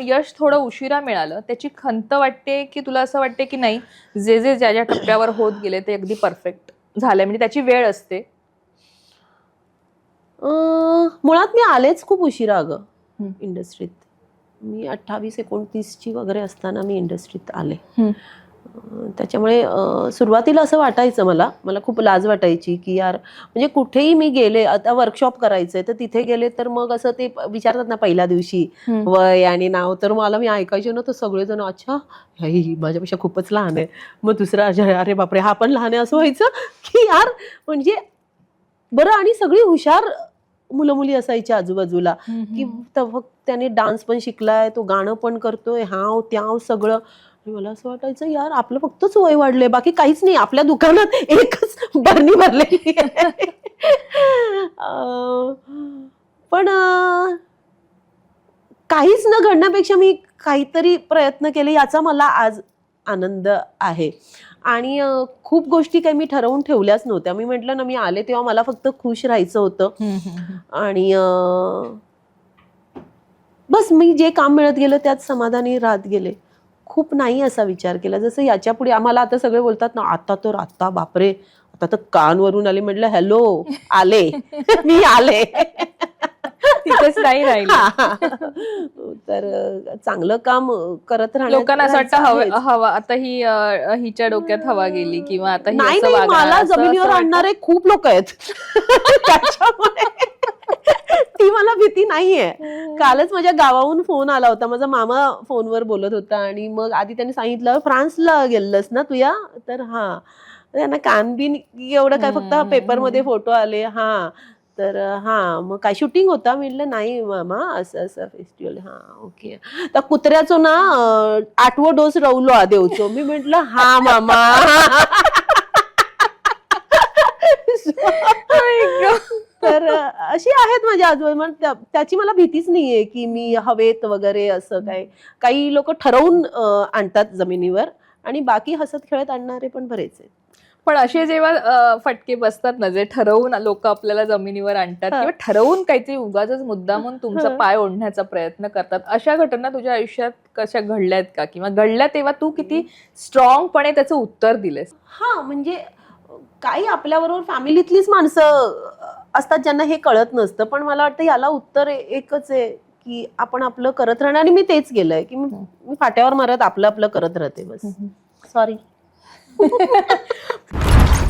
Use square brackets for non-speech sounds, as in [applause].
यश थोडं उशिरा मिळालं त्याची खंत वाटते की तुला असं वाटते की नाही जे जे ज्या ज्या टप्प्यावर होत गेले ते अगदी परफेक्ट झालंय. म्हणजे त्याची वेळ असते. अं, मुळात मी आलेच खूप उशिरा अगं हं. इंडस्ट्रीत मी अठ्ठावीस एकोणतीसची वगैरे असताना मी इंडस्ट्रीत आले. त्याच्यामुळे सुरुवातीला असं वाटायचं मला मला खूप लाज वाटायची की यार म्हणजे कुठेही मी गेले आता वर्कशॉप करायचंय तर तिथे गेले तर मग असं ते विचारतात ना पहिल्या दिवशी. वय आणि नाव तर मला मी ऐकायचे ना तर सगळेजण अच्छा ही माझ्यापेक्षा खूपच लहान आहे. मग दुसरा अरे बापरे हा पण लहान आहे असं व्हायचं. की यार म्हणजे बरं आणि सगळी हुशार मुलं मुली असायच्या आजूबाजूला की त्याने डान्स पण शिकलाय तो गाणं पण करतोय हाव त्याव सगळं. आणि मला असं वाटायचं यार आपलं फक्तच वय वाढलंय बाकी काहीच नाही आपल्या दुकानात एकच बरणी भरलेली. अं, पण काहीच न घडण्यापेक्षा मी काहीतरी प्रयत्न केले याचा मला आज आनंद आहे आणि खूप गोष्टी काही मी ठरवून ठेवल्याच नव्हत्या मी म्हटलं ना मी आले तेव्हा मला फक्त खुश राहायचं होतं. आणि बस मी जे काम मिळत गेलं त्यात समाधानी राहत गेले खूप नाही असा विचार केला. जसं याच्यापुढे आम्हाला आता सगळे बोलतात ना आता तर आता बापरे! आता तर कानवरून आले. म्हटलं हॅलो आले. [laughs] मी आले. तिथेच नाही राहिलं. तर चांगलं काम करत राहण्यात लोकांना असं वाटतं हवा. हवा. आता ही हिच्या डोक्यात हवा गेली किंवा आता ही नाही मला जमिनीवर. आणणारे खूप लोक आहेत. [laughs] त्याच्यामुळे ती मला भीती नाहीये. कालच माझ्या गावाहून फोन आला होता. माझा मामा फोनवर बोलत होता आणि मग आधी त्यांनी सांगितलं फ्रान्सला गेलंस ना तुया तर हा. त्यांना कान बिन एवढं काय फक्त पेपरमध्ये. फोटो आले. हा. तर हा मग काय शूटिंग होता? म्हटलं नाही मामा असं असं फेस्टिवल. हा ओके. तर कुत्र्याचो ना आठवो डोस रवलो आ देवचो मी म्हंटल हा मामा. [laughs] तर अशी आहेत माझ्या मग त्या- त्याची मला भीतीच नाहीये की मी हवेत वगैरे असं काय. काही लोक ठरवून आणतात जमिनीवर आणि बाकी हसत खेळत आणणारे पण बरेच आहेत. पण असे जेव्हा फटके बसतात ना जे ठरवून लोक आपल्याला जमिनीवर आणतात. किंवा ठरवून काहीतरी उगाच मुद्दामून तुमचा हा. पाय ओढण्याचा प्रयत्न करतात अशा घटना तुझ्या आयुष्यात कशा घडल्यात का? किंवा घडल्या तेव्हा तू किती स्ट्रॉंगपणे त्याचं उत्तर दिलेस? हा म्हणजे काही आपल्याबरोबर फॅमिलीतलीच माणसं असतात ज्यांना हे कळत नसतं. पण मला वाटतं याला उत्तर एकच आहे की आपण आपलं करत राहणं. आणि मी तेच केलंय की मी फाट्यावर मारत आपलं आपलं करत राहते बस. सॉरी [laughs]